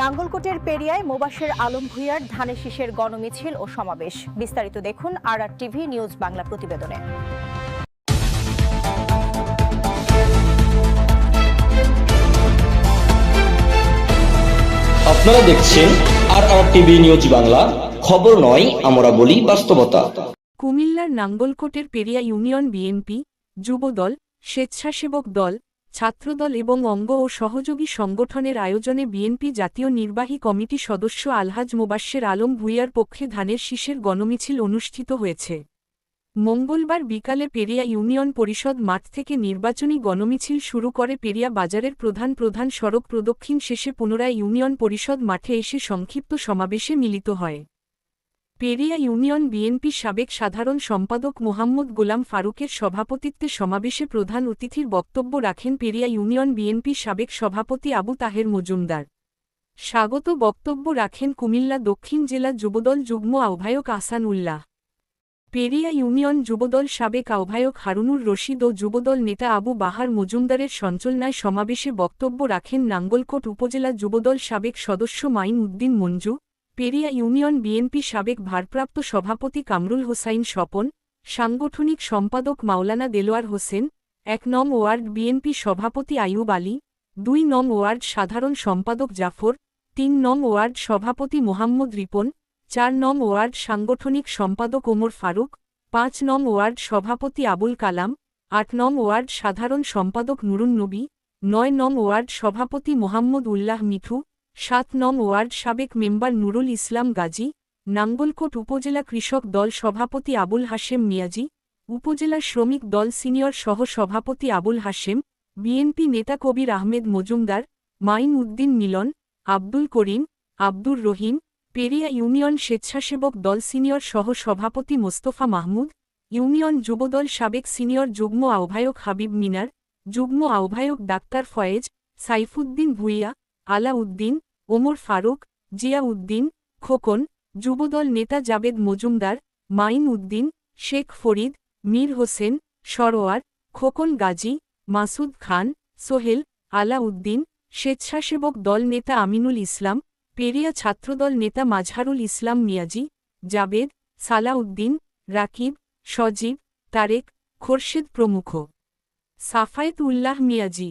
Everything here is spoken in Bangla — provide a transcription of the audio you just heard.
নাঙ্গলকোটের পেরিয়ায় মোবাশের আলম ভুইয়ার ধানের শীষের গণমিছিল ও সমাবেশ। বিস্তারিত দেখুন R R TV news Bangla প্রতিবেদনে। আপনারা দেখছেন R R TV news Bangla. খবর নয় আমরা বলি বাস্তবতা। কুমিল্লার নাঙ্গলকোটের পেরিয়া ইউনিয়ন বিএনপি যুবদল স্বেচ্ছাসেবক দল ছাত্রদল এবং অঙ্গ ও সহযোগী সংগঠনের আয়োজনে বিএনপি জাতীয় নির্বাহী কমিটি সদস্য আলহাজ মোবাশ্বের আলম ভুইয়ার পক্ষে ধানের শীষের গণমিছিল অনুষ্ঠিত হয়েছে। মঙ্গলবার বিকালে পেরিয়া ইউনিয়ন পরিষদ মাঠ থেকে নির্বাচনী গণমিছিল শুরু করে পেরিয়া বাজারের প্রধান প্রধান সড়ক প্রদক্ষিণ শেষে পুনরায় ইউনিয়ন পরিষদ মাঠে এসে সংক্ষিপ্ত সমাবেশে মিলিত হয়। পেরিয়া ইউনিয়ন বিএনপি সাবেক সাধারণ সম্পাদক মোহাম্মদ গোলাম ফারুকের সভাপতিত্বে সমাবেশে প্রধান অতিথির বক্তব্য রাখেন পেরিয়া ইউনিয়ন বিএনপি সাবেক সভাপতি আবু তাহের মজুমদার। স্বাগত বক্তব্য রাখেন কুমিল্লা দক্ষিণ জেলা যুবদল যুগ্ম আহ্বায়ক আসান উল্লাহ পেরিয়া ইউনিয়ন যুবদল সাবেক আহ্বায়ক হারুনুর রশিদ ও যুবদল নেতা আবু বাহার মজুমদারের সঞ্চালনায় সমাবেশে বক্তব্য রাখেন নাঙ্গলকোট উপজেলা যুবদল সাবেক সদস্য মাইন উদ্দিন মঞ্জু। পেরিয়া ইউনিয়ন বিএনপি সাবেক ভারপ্রাপ্ত সভাপতি কামরুল হোসাইন স্বপন, সাংগঠনিক সম্পাদক মাওলানা দেলোয়ার হোসেন, এক নং ওয়ার্ড বিএনপি সভাপতি আইয়ুব আলী, দুই নং ওয়ার্ড সাধারণ সম্পাদক জাফর, তিন নং ওয়ার্ড সভাপতি মোহাম্মদ রিপন, চার নং ওয়ার্ড সাংগঠনিক সম্পাদক ওমর ফারুক, পাঁচ নং ওয়ার্ড সভাপতি আবুল কালাম, আট নং ওয়ার্ড সাধারণ সম্পাদক নুরুন নবী, নয় নং ওয়ার্ড সভাপতি মোহাম্মদ উল্লাহ মিঠু সাত নং ওয়ার্ড সাবেক মেম্বার নুরুল ইসলাম গাজী, নাঙ্গলকোট উপজেলা কৃষক দল সভাপতি আবুল হাশেম মিয়াজি, উপজেলা শ্রমিক দল সিনিয়র সহ সভাপতি আবুল হাশেম, বিএনপি নেতা কবির আহমেদ মজুমদার, মাইন উদ্দিন মিলন, আব্দুল করিম, আব্দুর রহিম, পেরিয়া ইউনিয়ন স্বেচ্ছাসেবক দল সিনিয়র সহ সভাপতি মোস্তফা মাহমুদ, ইউনিয়ন যুবদল সাবেক সিনিয়র যুগ্ম আহ্বায়ক হাবিব মিনার, যুগ্ম আহ্বায়ক ডাক্তার ফয়েজ, সাইফুদ্দিন ভুইয়া, আলাউদ্দিন ওমর ফারুক জিয়া উদ্দিন খোকন, যুবদল নেতা জাবেদ মজুমদার মাইন উদ্দিন, শেখ ফরিদ, মীর হোসেন, সরোয়ার, খোকন গাজী, মাসুদ খান, সোহেল, আলাউদ্দিন, স্বেচ্ছাসেবক দল নেতা আমিনুল ইসলাম, পেরিয়া ছাত্রদল নেতা মাজহারুল ইসলাম মিয়াজি, জাবেদ, সালাউদ্দিন, রাকিব, সজীব, তারেক, খোরশেদ প্রমুখ। সাফায়েত উল্লাহ মিয়াজি।